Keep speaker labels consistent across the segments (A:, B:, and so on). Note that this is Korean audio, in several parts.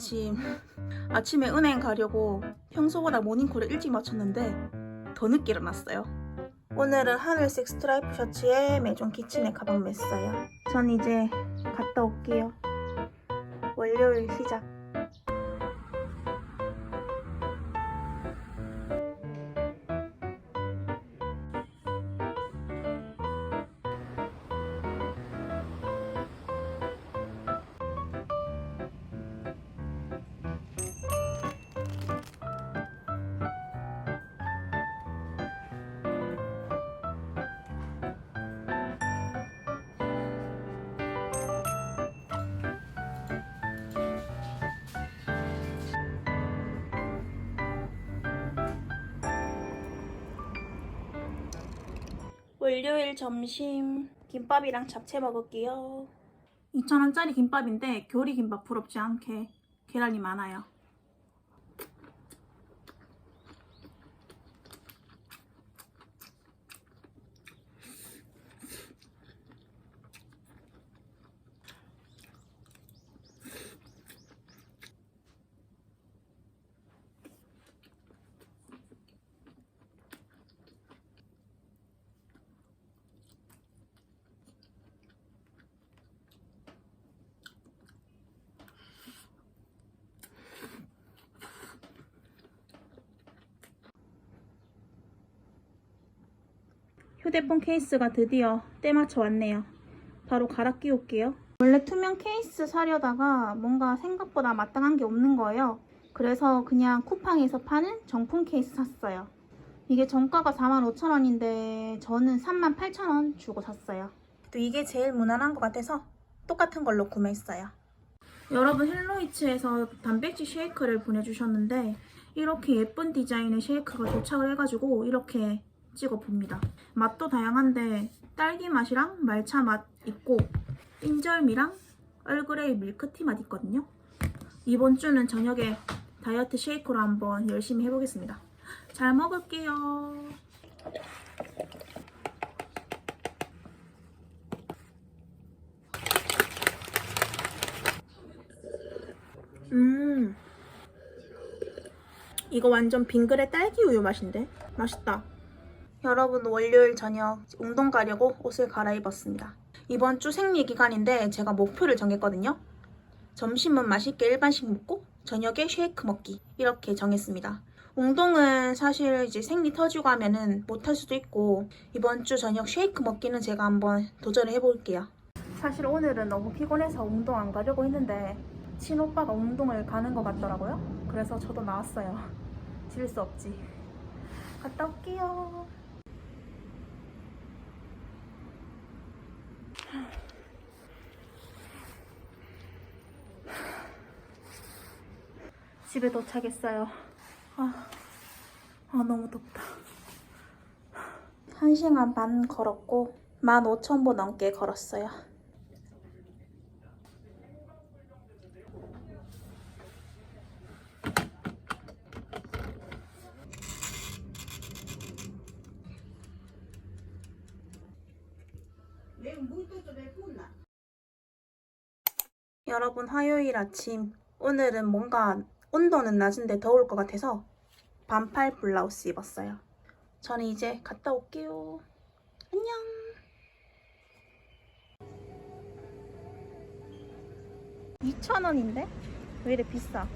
A: 아침 아침에 은행 가려고 평소보다 모닝콜을 일찍 마쳤는데 더 늦게 일어났어요. 오늘은 하늘색 스트라이프 셔츠에 메종 키친에 가방 맸어요. 전 이제 갔다 올게요. 월요일 시작. 월요일 점심 김밥이랑 잡채 먹을게요. 2,000원짜리 김밥인데 교리 김밥 부럽지 않게 계란이 많아요. 휴대폰 케이스가 드디어 때맞춰 왔네요. 바로 갈아 끼울게요. 원래 투명 케이스 사려다가 뭔가 생각보다 마땅한 게 없는 거예요. 그래서 그냥 쿠팡에서 파는 정품 케이스 샀어요. 이게 정가가 45,000원인데 저는 38,000원 주고 샀어요. 또 이게 제일 무난한 것 같아서 똑같은 걸로 구매했어요. 여러분 헬로이츠에서 단백질 쉐이크를 보내주셨는데 이렇게 예쁜 디자인의 쉐이크가 도착을 해가지고 이렇게 찍어 봅니다. 맛도 다양한데 딸기 맛이랑 말차 맛 있고 인절미랑 얼그레이 밀크티 맛 있거든요. 이번 주는 저녁에 다이어트 쉐이크로 한번 열심히 해보겠습니다. 잘 먹을게요. 음. 이거 완전 빙그레 딸기 우유 맛인데? 맛있다. 여러분 월요일 저녁 운동 가려고 옷을 갈아입었습니다. 이번 주 생리 기간인데 제가 목표를 정했거든요. 점심은 맛있게 일반식 먹고 저녁에 쉐이크 먹기 이렇게 정했습니다. 운동은 사실 이제 생리 터지고 하면은 못할 수도 있고 이번 주 저녁 쉐이크 먹기는 제가 한번 도전을 해볼게요. 사실 오늘은 너무 피곤해서 운동 안 가려고 했는데 친오빠가 운동을 가는 것 같더라고요. 그래서 저도 나왔어요. 질 수 없지. 갔다 올게요. 집에 도착했어요. 아, 아 너무 덥다. 1시간 반 걸었고 15,000보 넘게 걸었어요. 여러분 화요일 아침 오늘은 뭔가 온도는 낮은데 더울 것 같아서 반팔 블라우스 입었어요. 저는 이제 갔다 올게요. 안녕. 이천 원인데? 왜 이래 비싸?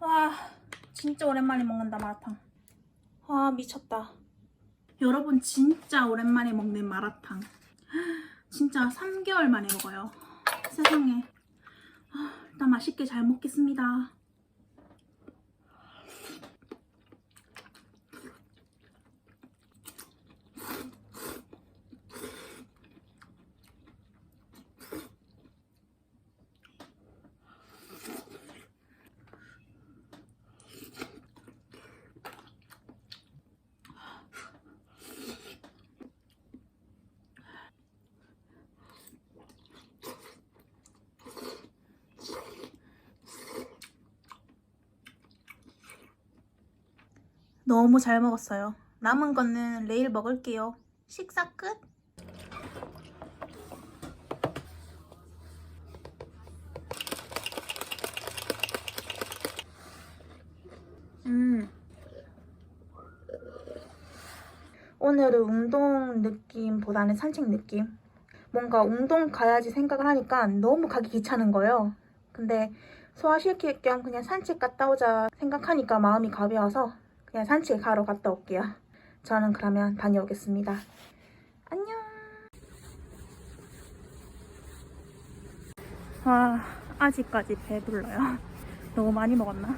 A: 와, 진짜 오랜만에 먹는다 마라탕. 아, 미쳤다. 여러분 진짜 오랜만에 먹는 마라탕. 진짜 3개월 만에 먹어요. 세상에. 아, 일단 맛있게 잘 먹겠습니다. 너무 잘 먹었어요. 남은 거는 내일 먹을게요. 식사 끝. 음. 오늘은 운동 느낌보다는 산책 느낌. 뭔가 운동 가야지 생각을 하니까 너무 가기 귀찮은 거예요. 근데 소화시킬 겸 그냥 산책 갔다 오자 생각하니까 마음이 가벼워서 그냥 산책 가러 갔다 올게요. 저는 그러면 다녀오겠습니다. 안녕. 와, 아직까지 배불러요. 너무 많이 먹었나?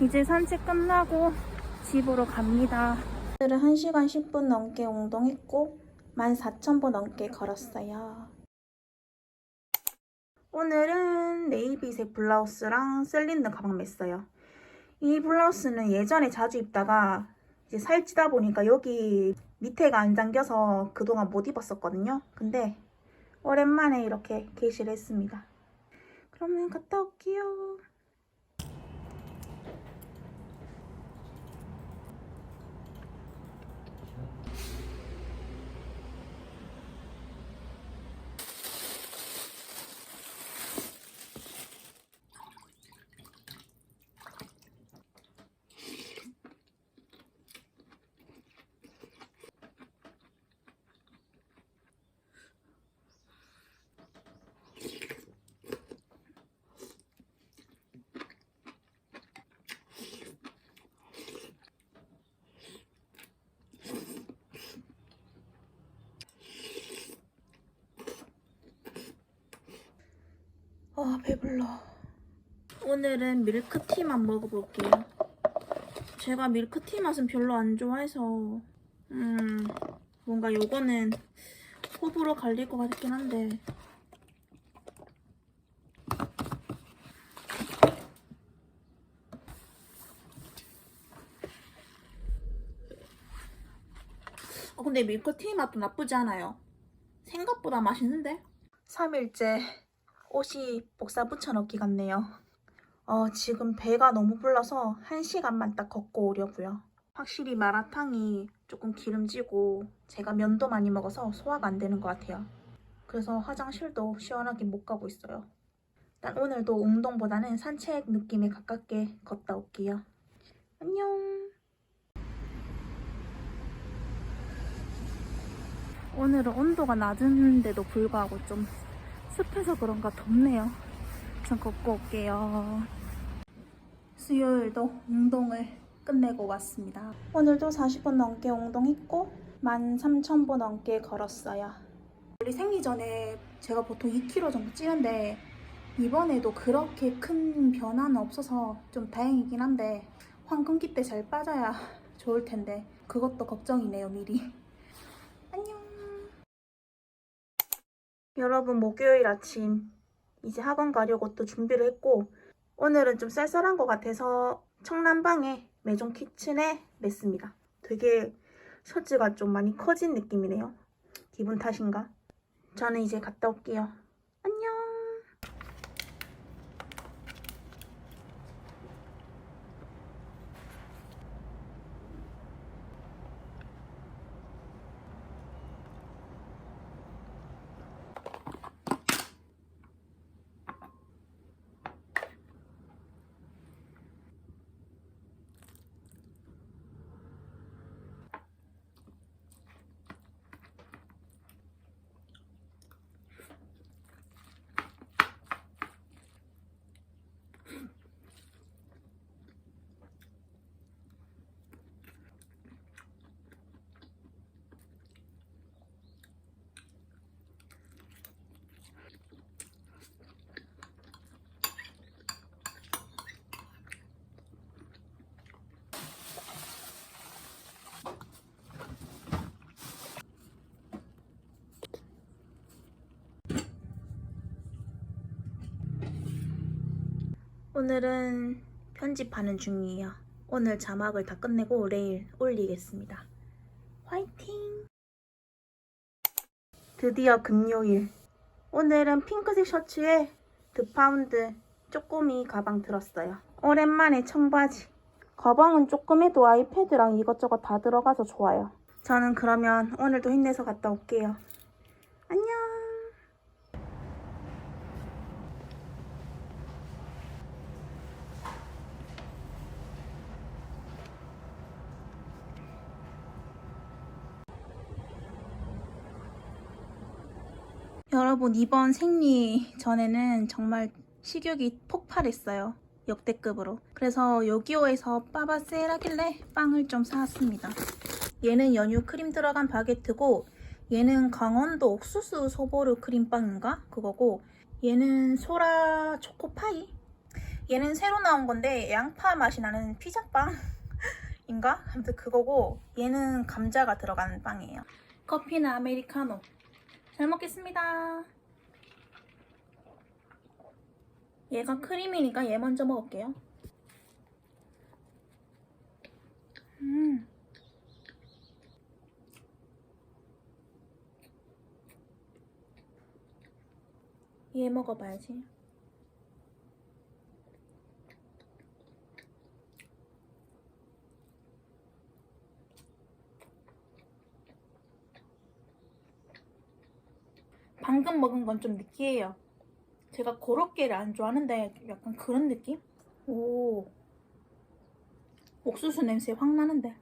A: 이제 산책 끝나고 집으로 갑니다. 오늘은 1시간 10분 넘게 운동했고 14,000보 넘게 걸었어요. 오늘은 네이비색 블라우스랑 셀린더 가방 맸어요. 이 블라우스는 예전에 자주 입다가 이제 살찌다 보니까 여기 밑에가 안 잠겨서 그동안 못 입었었거든요. 근데 오랜만에 이렇게 게시를 했습니다. 그러면 갔다 올게요. 아 배불러. 오늘은 밀크티만 먹어볼게요. 제가 밀크티 맛은 별로 안 좋아해서 음 뭔가 요거는 호불호 갈릴 것 같긴 한데. 어, 근데 밀크티 맛도 나쁘지 않아요. 생각보다 맛있는데? 3일째 옷이 복사 붙여넣기 같네요. 어, 지금 배가 너무 불러서 한 시간만 딱 걷고 오려고요. 확실히 마라탕이 조금 기름지고 제가 면도 많이 먹어서 소화가 안 되는 것 같아요. 그래서 화장실도 시원하게 못 가고 있어요. 일단 오늘도 운동보다는 산책 느낌에 가깝게 걷다 올게요. 안녕. 오늘은 온도가 낮은데도 불구하고 좀 습해서 그런가 덥네요. 전 걷고 올게요. 수요일도 운동을 끝내고 왔습니다. 오늘도 40분 넘게 운동했고 13,000보 넘게 걸었어요. 원래 생리 전에 제가 보통 2kg 정도 찌는데 이번에도 그렇게 큰 변화는 없어서 좀 다행이긴 한데 황금기 때 잘 빠져야 좋을 텐데 그것도 걱정이네요 미리. 안녕. 여러분 목요일 아침 이제 학원 가려고 또 준비를 했고 오늘은 좀 쌀쌀한 것 같아서 청남방에 매종 키친에 맸습니다. 되게 셔츠가 좀 많이 커진 느낌이네요. 기분 탓인가? 저는 이제 갔다 올게요. 안녕. 오늘은 편집하는 중이에요. 오늘 자막을 다 끝내고 내일 올리겠습니다. 화이팅! 드디어 금요일. 오늘은 핑크색 셔츠에 드파운드 쪼꼬미 가방 들었어요. 오랜만에 청바지. 가방은 조금 해도 아이패드랑 이것저것 다 들어가서 좋아요. 저는 그러면 오늘도 힘내서 갔다 올게요. 안녕! 여러분 이번 생리 전에는 정말 식욕이 폭발했어요. 역대급으로. 그래서 요기요에서 빠바 세일하길래 빵을 좀 사왔습니다. 얘는 연유 크림 들어간 바게트고 얘는 강원도 옥수수 소보루 크림빵인가? 그거고 얘는 소라 초코파이? 얘는 새로 나온 건데 양파 맛이 나는 피자빵인가? 아무튼 그거고 얘는 감자가 들어간 빵이에요. 커피는 아메리카노. 잘 먹겠습니다. 얘가 크림이니까 얘 먼저 먹을게요. 음. 얘 먹어봐야지. 방금 먹은 건 좀 느끼해요. 제가 고로케를 안 좋아하는데 약간 그런 느낌? 오. 옥수수 냄새 확 나는데.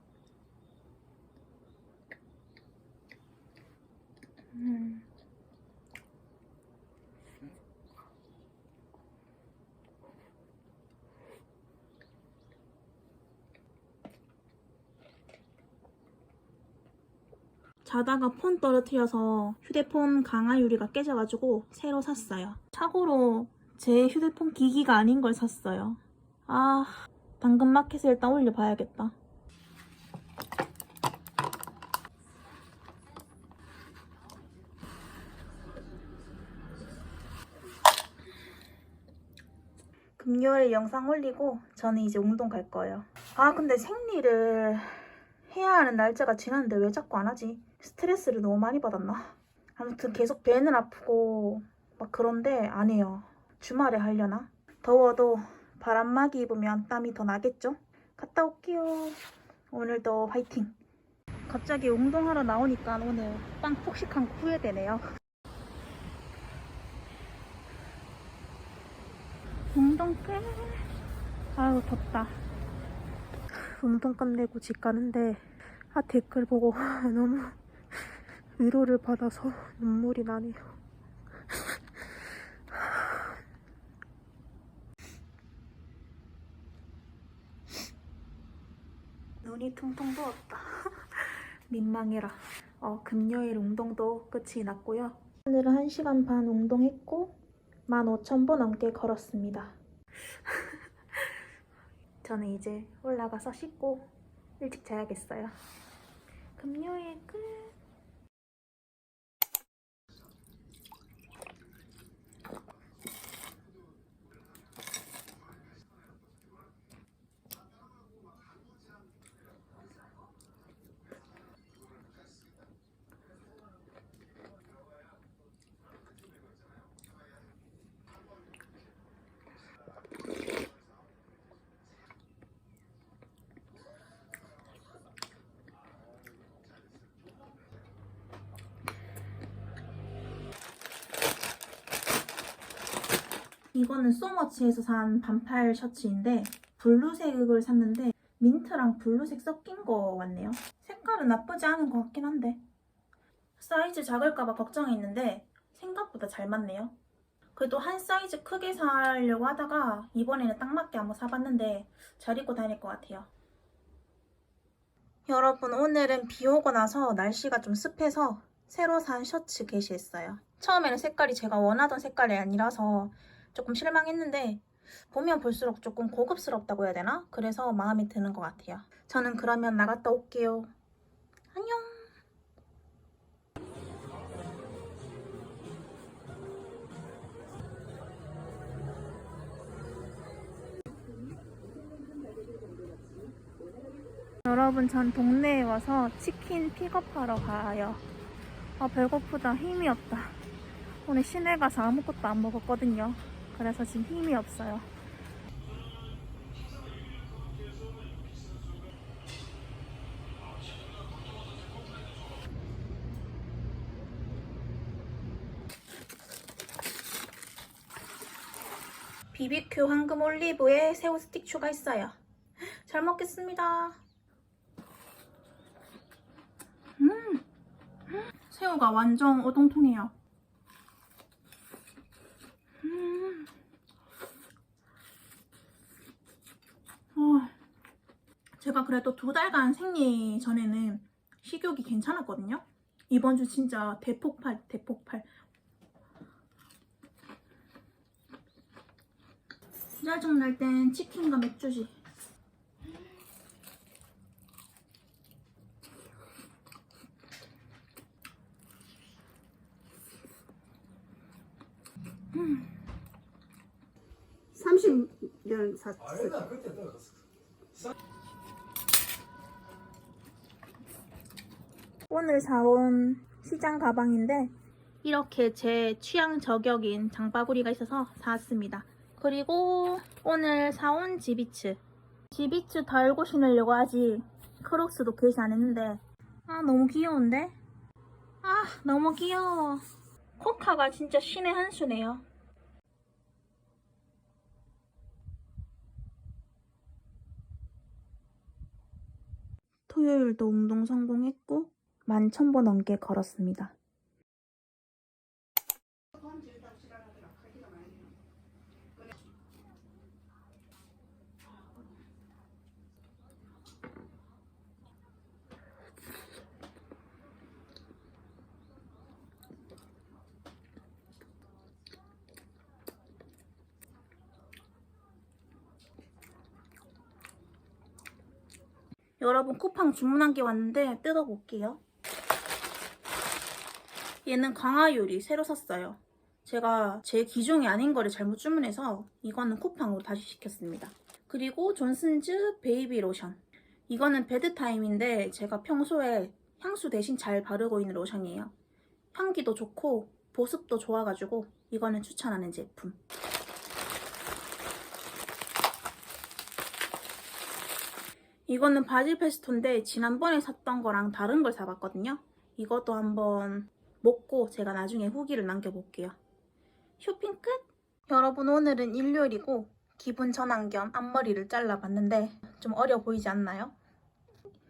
A: 음. 자다가 폰 떨어뜨려서 휴대폰 강화 유리가 깨져가지고 새로 샀어요. 참고로 제 휴대폰 기기가 아닌 걸 샀어요. 아, 당근마켓에 일단 올려봐야겠다. 금요일 영상 올리고 저는 이제 운동 갈 거예요. 아 근데 생리를 해야 하는 날짜가 지났는데 왜 자꾸 안 하지? 스트레스를 너무 많이 받았나? 아무튼 계속 배는 아프고 막 그런데 안 해요. 주말에 하려나? 더워도 바람막이 입으면 땀이 더 나겠죠? 갔다 올게요. 오늘도 화이팅! 갑자기 운동하러 나오니까 오늘 빵 폭식한 거 후회되네요. 운동 끝! 아유 덥다. 운동 끝내고 집 가는데 아 댓글 보고 너무 위로를 받아서 눈물이 나네요. 눈이 퉁퉁 부었다. 민망해라. 어, 금요일 운동도 끝이 났고요. 오늘은 1시간 반 운동했고 15,000보 넘게 걸었습니다. 저는 이제 올라가서 씻고 일찍 자야겠어요. 금요일 끝. 이거는 소머치에서 산 반팔 셔츠인데 블루색을 샀는데 민트랑 블루색 섞인 거 같네요. 색깔은 나쁘지 않은 것 같긴 한데 사이즈 작을까봐 걱정했는데 생각보다 잘 맞네요. 그래도 한 사이즈 크게 사려고 하다가 이번에는 딱 맞게 한번 사봤는데 잘 입고 다닐 것 같아요. 여러분 오늘은 비 오고 나서 날씨가 좀 습해서 새로 산 셔츠 게시했어요. 처음에는 색깔이 제가 원하던 색깔이 아니라서 조금 실망했는데 보면 볼수록 조금 고급스럽다고 해야 되나? 그래서 마음에 드는 것 같아요. 저는 그러면 나갔다 올게요. 안녕. 여러분 전 동네에 와서 치킨 픽업하러 가요. 아 배고프다 힘이 없다. 오늘 시내 가서 아무것도 안 먹었거든요. 그래서 지금 힘이 없어요. 비비큐 황금 올리브에 새우 스틱 추가했어요. 잘 먹겠습니다. 음. 새우가 완전 오동통해요. 음. 어, 제가 그래도 두 달간 생리 전에는 식욕이 괜찮았거든요. 이번 주 진짜 대폭발, 대폭발. 짜증 날 땐 치킨과 맥주지.
B: 삼 십년 사.
A: 오늘 사온 시장 가방인데 이렇게 제 취향 저격인 장바구리가 있어서 사왔습니다. 그리고 오늘 사온 지비츠. 지비츠 달고 신으려고 하지 크록스도 게시 안 했는데 아 너무 귀여운데? 아 너무 귀여워. 코카가 진짜 신의 한 수네요. 토요일도 운동 성공했고 만 천 보 넘게 걸었습니다. 여러분 쿠팡 주문한 게 왔는데 뜯어볼게요. 얘는 강화요리 새로 샀어요. 제가 제 기종이 아닌 거를 잘못 주문해서 이거는 쿠팡으로 다시 시켰습니다. 그리고 존슨즈 베이비 로션. 이거는 베드타임인데 제가 평소에 향수 대신 잘 바르고 있는 로션이에요. 향기도 좋고 보습도 좋아가지고 이거는 추천하는 제품. 이거는 바질 페스토인데 지난번에 샀던 거랑 다른 걸 사봤거든요. 이것도 한번 먹고 제가 나중에 후기를 남겨볼게요. 쇼핑 끝! 여러분 오늘은 일요일이고 기분 전환 겸 앞머리를 잘라봤는데 좀 어려 보이지 않나요?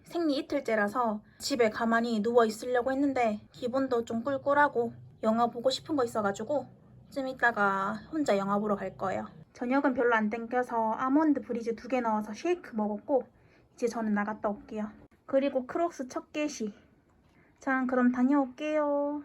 A: 생리 이틀째라서 집에 가만히 누워 있으려고 했는데 기분도 좀 꿀꿀하고 영화 보고 싶은 거 있어가지고 좀 이따가 혼자 영화 보러 갈 거예요. 저녁은 별로 안 땡겨서 아몬드 브리즈 두 개 넣어서 쉐이크 먹었고 있을지 저는 나갔다 올게요. 그리고 크록스 첫 개시. 저는 그럼 다녀올게요.